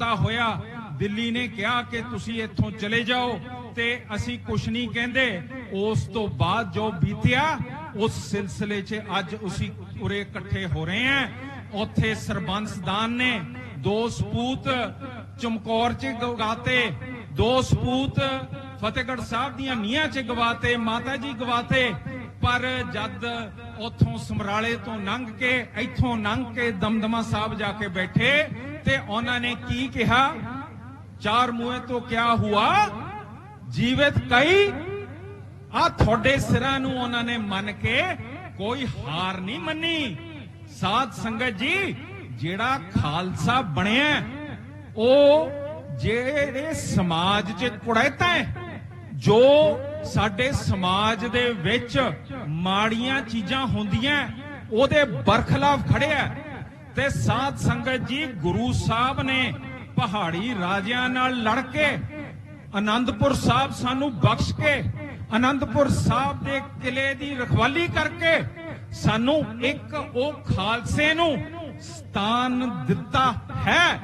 ਤਾਂ ਹੋਇਆ, ਦਿੱਲੀ ਨੇ ਕਿਹਾ ਕਿ ਤੁਸੀਂ ਇੱਥੋਂ ਚਲੇ ਜਾਓ ਤੇ ਅਸੀਂ ਕੁਝ ਨਹੀਂ ਕਹਿੰਦੇ। ਉਸ ਤੋਂ ਬਾਅਦ ਜੋ ਬੀਤਿਆ, ਉਸ ਸਿਲਸਿਲੇ 'ਚ ਅੱਜ ਅਸੀਂ ਉਰੇ ਇਕੱਠੇ ਹੋ ਰਹੇ ਹਾਂ। ਉੱਥੇ ਸਰਬੰਸਦਾਨ ਨੇ ਦੋ ਸਪੂਤ ਚਮਕੌਰ 'ਚ ਗਵਾਤੇ, ਦੋ ਸਪੂਤ ਫਤਿਹਗੜ੍ਹ ਸਾਹਿਬ ਦੀਆਂ ਨੀਹਾਂ 'ਚ ਗਵਾਤੇ, ਮਾਤਾ ਜੀ ਗਵਾਤੇ। ਪਰ ਜਦ ਉਥੋਂ ਸਮਰਾਲੇ ਤੋਂ ਲੰਘ ਕੇ, ਇੱਥੋਂ ਲੰਘ ਕੇ ਦਮਦਮਾ ਸਾਹਿਬ ਜਾ ਕੇ ਬੈਠੇ ਤੇ ਉਹਨਾਂ ਨੇ ਕੀ ਕਿਹਾ? ਚਾਰ ਮੂਹੇ ਤੋਂ ਕਿਆ ਹੁਆ? ਜੀਵਤ ਕਈ ਆ ਤੁਹਾਡੇ ਸਿਰਾਂ ਨੂੰ ਉਹਨਾਂ ਨੇ ਮੰਨ ਕੇ ਕੋਈ ਹਾਰ ਨਹੀਂ ਮੰਨੀ। ਸਾਧ ਸੰਗਤ ਜੀ, ਜਿਹੜਾ ਖਾਲਸਾ ਬਣਿਆ ਉਹ ਜਿਹੜੇ ਸਮਾਜ 'ਚ ਕੁੜੈਤਾ ਹੈ, ਜੋ ਸਾਡੇ ਸਮਾਜ ਦੇ ਵਿੱਚ ਮਾੜੀਆਂ ਚੀਜ਼ਾਂ ਹੁੰਦੀਆਂ, ਉਹਦੇ ਬਰਖਲਾਫ ਖੜਿਆ ਤੇ ਸਾਧ ਸੰਗਤ ਜੀ ਗੁਰੂ ਸਾਹਿਬ ਨੇ ਪਹਾੜੀ ਰਾਜਿਆਂ ਨਾਲ ਲੜ ਕੇ ਆਨੰਦਪੁਰ ਸਾਹਿਬ ਸਾਨੂੰ ਬਖਸ਼ ਕੇ ਆਨੰਦਪੁਰ ਸਾਹਿਬ ਦੇ ਕਿਲੇ ਦੀ ਰਖਵਾਲੀ ਕਰਕੇ ਸਾਨੂੰ ਇੱਕ ਉਹ ਖਾਲਸੇ ਨੂੰ ਸਥਾਨ ਦਿੱਤਾ ਹੈ।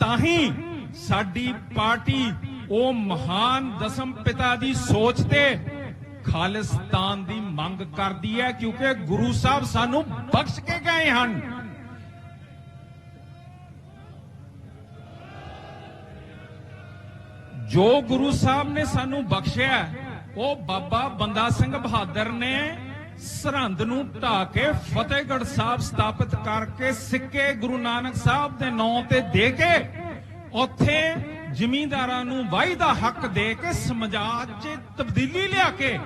ਤਾਂ ਹੀ ਸਾਡੀ ਪਾਰਟੀ ਉਹ ਮਹਾਨ ਦਸਮ ਪਿਤਾ ਦੀ ਸੋਚ ਤੇ ਖਾਲਿਸਤਾਨ ਦੀ ਮੰਗ ਕਰਦੀ ਹੈ ਕਿਉਂਕਿ ਗੁਰੂ ਸਾਹਿਬ ਸਾਨੂੰ ਬਖਸ਼ ਕੇ ਗਏ ਹਨ। ਜੋ ਗੁਰੂ ਸਾਹਿਬ ਨੇ ਸਾਨੂੰ ਬਖਸ਼ਿਆ ਉਹ ਬਾਬਾ ਬੰਦਾ ਸਿੰਘ ਬਹਾਦਰ ਨੇ ਸਰਹੰਦ ਨੂੰ ਢਾ ਕੇ ਫਤਿਹਗੜ੍ਹ ਸਾਹਿਬ ਸਥਾਪਿਤ ਕਰਕੇ ਸਿੱਕੇ ਗੁਰੂ ਨਾਨਕ ਸਾਹਿਬ ਦੇ ਨਾਂ ਤੇ ਦੇ ਕੇ ਉੱਥੇ ਜ਼ਮੀਂਦਾਰਾਂ ਨੂੰ ਵਾਹੀ ਦਾ ਹੱਕ ਦੇ ਕੇ ਸਮਾਜ 'ਚ ਤਬਦੀਲੀ ਲਿਆ ਕੇ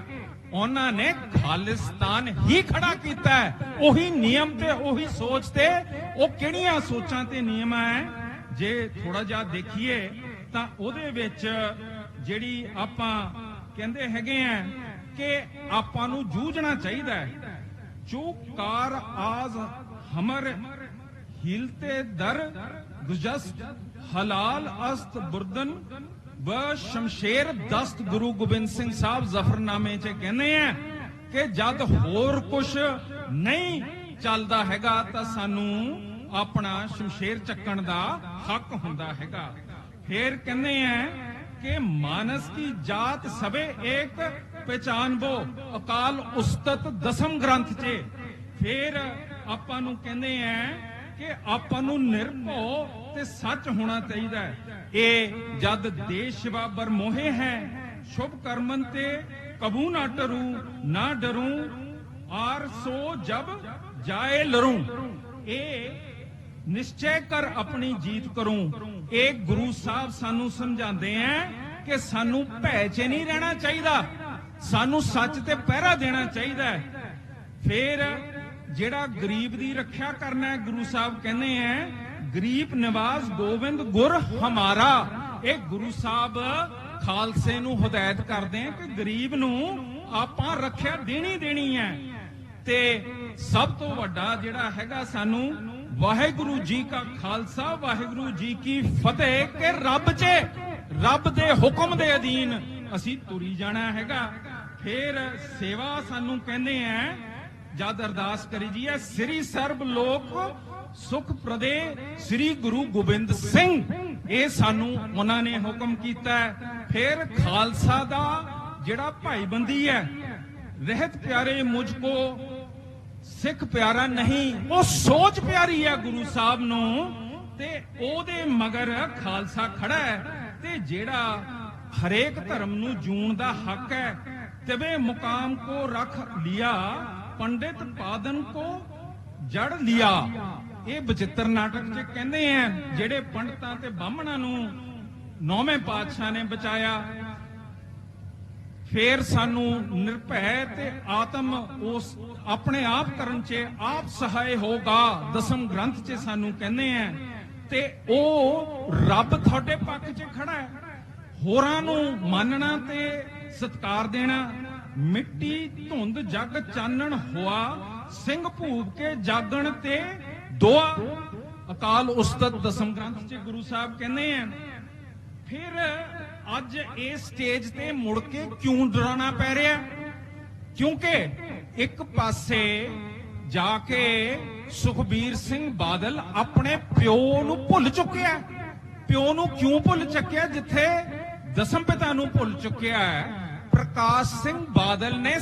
ਉਹਨਾਂ ਨੇ ਖਾਲਿਸਤਾਨ ਹੀ ਖੜਾ ਕੀਤਾ ਉਹੀ ਨਿਯਮ ਤੇ, ਉਹੀ ਸੋਚ ਤੇ, ਉਹ ਕਿਹੜੀਆਂ ਸੋਚਾਂ ਤੇ ਨਿਯਮਾਂ ਹੈ? ਜੇ ਥੋੜਾ ਜਿਹਾ ਦੇਖੀਏ ਤਾਂ ਉਹਦੇ ਵਿੱਚ ਜਿਹੜੀ ਆਪਾਂ ਕਹਿੰਦੇ ਹੈਗੇ ਆ ਕਿ ਆਪਾਂ ਨੂੰ ਜੂਝਣਾ ਚਾਹੀਦਾ ਹੈ। ਜੋ ਕਾਰ ਆਜ਼ ਹਮਰ ਹਿਲਤੇ ਦਰ, ਗੁਜਸਤ ਹਲਾਲ ਅਸਤ ਬੁਰਦਨ ਬ ਸ਼ਮਸ਼ੇਰ ਦਸਤ ਗੁਰੂ ਗੋਬਿੰਦ ਸਿੰਘ ਸਾਹਿਬ ਜ਼ਫਰਨਾਮੇ 'ਚ ਕਹਿੰਦੇ ਆ ਕਿ ਜਦ ਹੋਰ ਕੁਝ ਨਹੀਂ ਚੱਲਦਾ ਹੈਗਾ ਤਾਂ ਸਾਨੂੰ ਆਪਣਾ ਸ਼ਮਸ਼ੇਰ ਚੱਕਣ ਦਾ ਹੱਕ ਹੁੰਦਾ ਹੈਗਾ। ਫੇਰ ਕਹਿੰਦੇ ਆ ਕਿ ਮਾਨਸ ਕੀ ਜਾਤ ਸਵੇ ਏਕ ਪਹਿਚਾਨਬੋ, ਅਕਾਲ ਉਸਤਤ ਦਸਮ ਗ੍ਰੰਥ 'ਚ। ਫਿਰ ਆਪਾਂ ਨੂੰ ਕਹਿੰਦੇ ਆ ਕਿ ਆਪਾਂ ਨੂੰ ਨਿਰਭਉ ਤੇ ਸੱਚ ਹੋਣਾ ਚਾਹੀਦਾ ਇਹ ਜਦ ਦੇਸ਼ ਬਾਬਰ ਮੋਹੇ ਹੈ, ਸ਼ੁਭ ਕਰਮਨ ਤੇ ਕਬੂ ਨਾ ਡਰੂ ਨਾ ਡਰੂ, ਆਰ ਸੋ ਜਬ ਜਾਏ ਲਰੂ। ਇਹ ਨਿਸ਼ਚੈ ਕਰ ਆਪਣੀ ਜੀਤ ਕਰੂੰ। ਇਹ ਗੁਰੂ ਸਾਹਿਬ ਸਾਨੂੰ ਸਮਝਾਉਂਦੇ ਆ ਕਿ ਸਾਨੂੰ ਭੈ 'ਚ ਨਹੀਂ ਰਹਿਣਾ ਚਾਹੀਦਾ। ਸਾਨੂੰ ਸੱਚ ਤੇ ਪਹਿਰਾ ਦੇਣਾ ਚਾਹੀਦਾ ਹੈ। ਫਿਰ ਜਿਹੜਾ ਗਰੀਬ ਦੀ ਰੱਖਿਆ ਕਰਨਾ ਹੈ, ਗੁਰੂ ਸਾਹਿਬ ਕਹਿੰਦੇ ਆ, ਗਰੀਬ ਨਿਵਾਸ ਗੋਬਿੰਦ ਗੁਰ ਹਮਾਰਾ। ਇਹ ਗੁਰੂ ਸਾਹਿਬ ਖਾਲਸੇ ਨੂੰ ਹਦਾਇਤ ਕਰਦੇ ਆ ਕਿ ਗਰੀਬ ਨੂੰ ਆਪਾਂ ਰੱਖਿਆ ਦੇਣੀ ਦੇਣੀ ਹੈ। ਤੇ ਸਭ ਤੋਂ ਵੱਡਾ ਜਿਹੜਾ ਹੈਗਾ ਸਾਨੂੰ ਵਾਹਿਗੁਰੂ ਜੀ ਕਾ ਖਾਲਸਾ, ਵਾਹਿਗੁਰੂ ਜੀ ਕੀ ਫਤਿਹ ਕਿ ਰੱਬ 'ਚ, ਰੱਬ ਦੇ ਹੁਕਮ ਦੇ ਅਧੀਨ ਅਸੀਂ ਤੁਰੀ ਜਾਣਾ ਹੈਗਾ ਫਿਰ ਸੇਵਾ ਸਾਨੂੰ ਕਹਿੰਦੇ ਆ ਜਦ ਅਰਦਾਸ ਕਰੀ ਜੀ ਹੈ ਸ੍ਰੀ ਸਰਬ ਲੋਕ ਸੁਖ ਪ੍ਰਦੇ, ਸ੍ਰੀ ਗੁਰੂ ਗੋਬਿੰਦ ਸਿੰਘ ਇਹ ਸਾਨੂੰ ਉਹਨਾਂ ਨੇ ਹੁਕਮ ਕੀਤਾ ਹੈ। ਫਿਰ ਖਾਲਸਾ ਦਾ ਜਿਹੜਾ ਭਾਈਬੰਦੀ ਹੈ ਰਹਿਤ ਪਿਆਰੇ ਮੁਝ ਕੋ ਸਿੱਖ ਪਿਆਰਾ ਨਹੀਂ, ਉਹ ਸੋਚ ਪਿਆਰੀ ਹੈ ਗੁਰੂ ਸਾਹਿਬ ਨੂੰ। ਤੇ ਉਹਦੇ ਮਗਰ ਖਾਲਸਾ ਖੜਾ ਹੈ ਤੇ ਜਿਹੜਾ ਹਰੇਕ ਧਰਮ ਨੂੰ ਜੂਣ ਦਾ ਹੱਕ ਹੈ, ਤਵੇ ਮੁਕਾਮ ਕੋ ਰੱਖ ਲਿਆ, ਪੰਡਿਤ ਪਾਦਨ ਕੋ ਜੜ ਲਿਆ। ਇਹ ਬਚਿੱਤਰ ਨਾਟਕ 'ਚ ਕਹਿੰਦੇ ਆ, ਜਿਹੜੇ ਪੰਡਤਾਂ ਤੇ ਬਾਹਮਣਾਂ ਨੂੰ ਨੌਵੇਂ ਪਾਤਸ਼ਾਹ ਨੇ ਬਚਾਇਆ ਫੇਰ ਸਾਨੂੰ ਨਿਰਭੈ ਤੇ ਆਤਮ ਉਸ ਆਪਣੇ ਆਪ ਕਰਨ 'ਚ ਆਪ ਸਹਾਇ ਹੋਗਾ ਦਸਮ ਗ੍ਰੰਥ 'ਚ ਸਾਨੂੰ ਕਹਿੰਦੇ ਆ ਤੇ ਉਹ ਰੱਬ ਤੁਹਾਡੇ ਪੱਖ 'ਚ ਖੜਾ ਹੈ ਹੋਰਾਂ ਨੂੰ ਮੰਨਣਾ ਤੇ ਸਤਕਾਰ ਦੇਣਾ। ਮਿੱਟੀ ਧੁੰਦ ਜਗ ਚਾਨਣ ਹੋਆ, ਸਿੰਘ ਭੂਪ ਕੇ ਜਾਗਣ ਤੇ ਦੁਆ। ਅਕਾਲ ਉਸਤਤ ਦਸਮ ਗ੍ਰੰਥ 'ਚ ਗੁਰੂ ਸਾਹਿਬ ਕਹਿੰਦੇ ਆ ਫਿਰ ਅੱਜ ਇਸ ਸਟੇਜ ਤੇ ਮੁੜ ਕੇ ਕਿਉਂ ਡਰਾਣਾ ਪੈ ਰਿਹਾ? ਕਿਉਂਕਿ ਇੱਕ ਪਾਸੇ ਜਾ ਕੇ ਸੁਖਬੀਰ ਸਿੰਘ ਬਾਦਲ ਆਪਣੇ ਪਿਓ ਨੂੰ ਭੁੱਲ ਚੁੱਕਿਆ ਪਿਓ ਨੂੰ ਕਿਉਂ ਭੁੱਲ ਚੱਕਿਆ? ਜਿੱਥੇ ਦਸਮ ਪਿਤਾ ਨੂੰ ਭੁੱਲ ਚੁੱਕਿਆ ਪ੍ਰਕਾਸ਼ ਸਿੰਘ ਬਾਦਲ ਨੇ